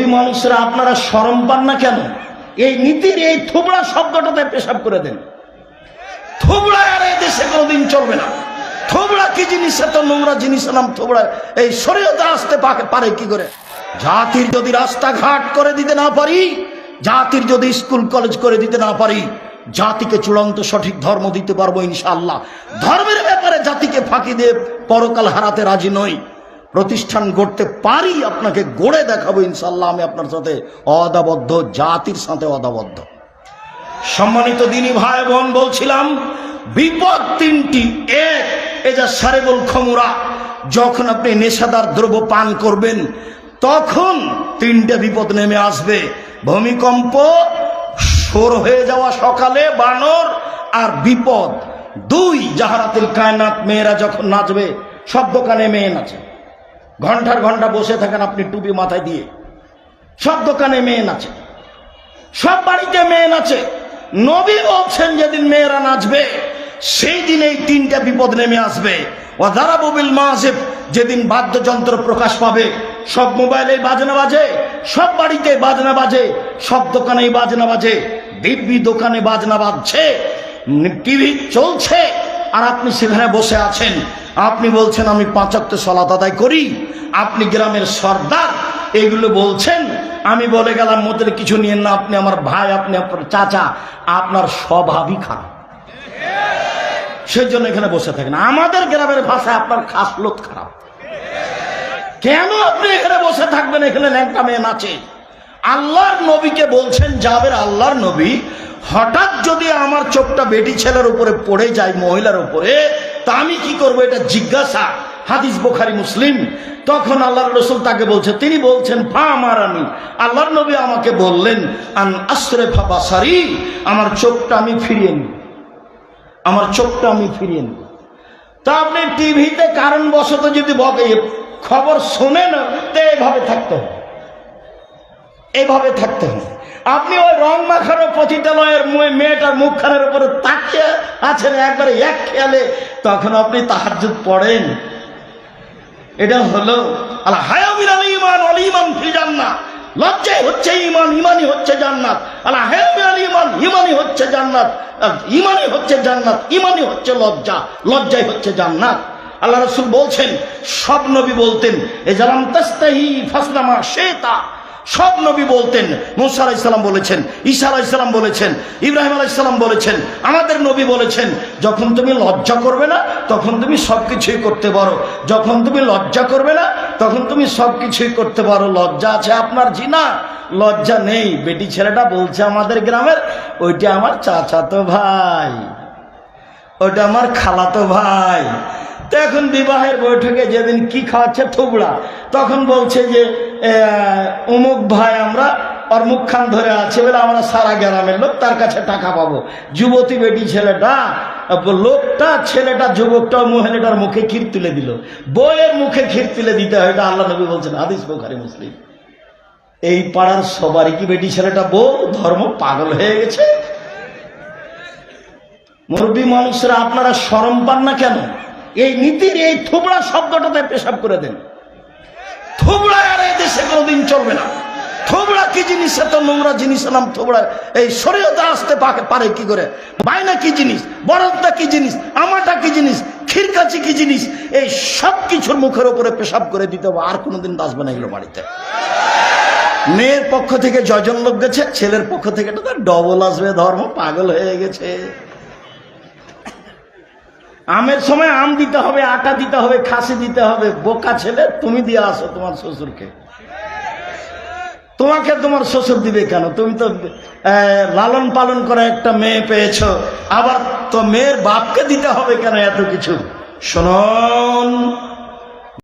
মুরব্বী মানুষরা আপনারা সরম পান না কেন? এই নীতির এই থুবড়া শব্দটাতে পেশাব করে দেন। থুবড়া আর এই দেশে কোনোদিন চলবে না। থুবড়া কি জিনিস? এত নোংরা জিনিস নাম থুবড়া এই শরীয়তে আসতে পারে কি করে? জাতির যদি রাস্তাঘাট করে দিতে না পারি, জাতির যদি স্কুল, কলেজ করে দিতে না পারি, জাতিকে চূড়ান্ত সঠিক ধর্ম দিতে পারব ইনশাআল্লাহ। ধর্মের ব্যাপারে জাতিকে ফাঁকি দিয়ে পরকাল হারাতে রাজি নই। প্রতিষ্ঠান গড়তে পারি, আপনাকে গড়ে দেখাবো ইনশাল্লাহ আমি আপনার সাথে অদাবদ্ধ, জাতির সাথে অদাবদ্ধ। সম্মানিত দিনী ভাই বোন, বলছিলাম, বিপদ তিনটি, এক এ যা সারেবল খমুরা, যখন আপনি নেশাদার দ্রব্য পান করবেন, তখন তিনটে বিপদ নেমে আসবে। ভূমিকম্প সোর হয়ে যাওয়া সকালে বানর আর বিপদ। দুই, জাহারাতিল কায়নাত মেয়েরা যখন নাচবে, সব দোকানে মেয়ে নাচে। ঘণ্টার ঘণ্টা বসে থাকেন আপনি টুপি মাথায় দিয়ে। সব দোকানে মেয়ে নাচে সব বাড়িতে মেয়ে নাচে নবী বলছেন, যেদিন মেয়েরা নাচবে, সেই দিন এই তিনটা বিপদ নেমে আসবে। ও দারাবুবিল মাসেব যেদিন বাদ্যযন্ত্র প্রকাশ পাবে। সব মোবাইলে বাজনা বাজে, সব বাড়িতে বাজনা বাজে, সব দোকানে বাজনা বাজে, দিব্যি দোকানে বাজনা বাজছে, টিভি চলছে, আর আপনি সেখানে বসে আছেন। আপনি বলছেন, আমি পাঁচাত্তর সলাত আদায় করি। আপনি গ্রামের সর্দার, এগুলো বলছেন। আমি বলে গেলাম মোদের কিছু নিয়ে না, আপনি আমার ভাই, আপনি আপনার চাচা, আপনার স্বভাবই খারাপ। সেই জন্য এখানে বসে থাকেন। আমাদের গ্রামের ভাষায় আপনার খাসলত খারাপ। কেন আপনি এখানে বসে থাকবেন? এখানে ল্যাংটা মেয়ে নাচে। আল্লাহর নবীকে বলছেন যাবের আল্লাহর নবী, হঠাৎ যদি আমার চোখটা বেটি ছেলের উপরে পড়ে যায়, মহিলার উপরে তা আমি কি করব? এটা জিজ্ঞাসা। হাদিস বোখারি, মুসলিম। তখন আল্লাহর রসুল তাকে বলছে, তিনি বলছেন, ফা আমি আল্লাহর নবী আমাকে বললেন, আন আশ্রে বাসারি, আমার চোখটা আমি ফিরিয়ে নিই আমার চোখটা আমি ফিরিয়ে নেব। তা আপনি টিভিতে কারণ কারণবশত যদি খবর শোনেন তো এইভাবে থাকতে হবে। এইভাবে থাকতে হবে। আপনি ওই রং মাখানো পতিতালয়ের মেয়েটার মুখখানের উপরে তাকিয়ে আছেন, একবারে এক খেয়ালে তখন আপনি তাহাজুদ পড়েন। এটা হলো আল্লাহ হায়ামিন আল ইমান অল ইমান ফিল জান্নাত। লজ্জাই হচ্ছে ইমান ইমানই হচ্ছে জান্নাত। আল্লাহ হায়ামিন আল ইমান ইমানই হচ্ছে জান্নাত। ইমানই হচ্ছে জান্নাত ইমানই হচ্ছে লজ্জা, লজ্জাই হচ্ছে জান্নাত। আল্লাহ রসুল বলছেন, সব নবী বলতেন, এ জালাম তাস্তাহি ফাসলামা শেতা সব নবী বলতেন, মুসা আলাইসাল্লাম বলেছেন, ঈসা আলাইসাল্লাম বলেছেন, ইব্রাহিম আলাইসাল্লাম বলেছেন, আমাদের নবী বলেছেন, যখন তুমি লজ্জা করবে না, তখন তুমি সব কিছুই করতে পারো। যখন তুমি লজ্জা করবে না, তখন তুমি সব কিছুই করতে পারো। লজ্জা আছে আপনার জিনা, লজ্জা নেই। বেটি ছেলেটা বলছে আমাদের গ্রামের, ওইটা আমার চাচাতো ভাই ওটা আমার খালাতো ভাই তো এখন বিবাহের বৈঠকে যেদিন কি খাওয়াচ্ছে থুবড়া, তখন বলছে যে অমুক ভাই আমরা ওর মুখখান ধরে আছে বলে আমরা সারা গ্রামের লোক তার কাছে টাকা পাবো। যুবতী বেটি ছেলেটা, লোকটা, ছেলেটা, যুবকটা মহিলাটার মুখে ক্ষীর তুলে দিল। বইয়ের মুখে ক্ষীর তুলে দিতে হয়, এটা আল্লাহ নবী বলছেন, হাদিস বোখারি, মুসলিম। এই পাড়ার সবারই কি বেটি ছেলেটা বউ? ধর্ম পাগল হয়ে গেছে। মুরব্বী মানুষরা আপনারা সরম পান না কেন? এই নীতির এই থুবড়া শব্দটাতে পেশাব করে দেন। থুবড়া আর এই দেশে কোনোদিন চলবে না। থোবড়া কি জিনিস? এত নোংরা জিনিস নাম থোবড়া। এই শরীয়তে আসতে পারে কি করে? বায়না কি জিনিস? বরদটা কি জিনিস? আমাটা কি জিনিস? খিরকাচি কি জিনিস? এই সব কিছুর মুখের উপরে পেশাব করে দিতে হবে, আর কোনোদিন আসবে না এগুলো বাড়িতে। মেয়ের পক্ষ থেকে জয়জন লোক গেছে, ছেলের পক্ষ থেকে তো ডবল আসবে, ধর্ম পাগল হয়ে গেছে। আমের সময় আম দিতে হবে, আটা দিতে হবে, খাসি দিতে হবে। বোকা ছেলে, তুমি দিয়ে আসো তোমার শ্বশুরকে। তোমাকে তোমার শ্বশুর দিবে কেন? তুমি তো লালন পালন করা একটা মেয়ে পেয়েছ। আবার তো মেয়ের বাপকে দিতে হবে কেন এত কিছু? শোনন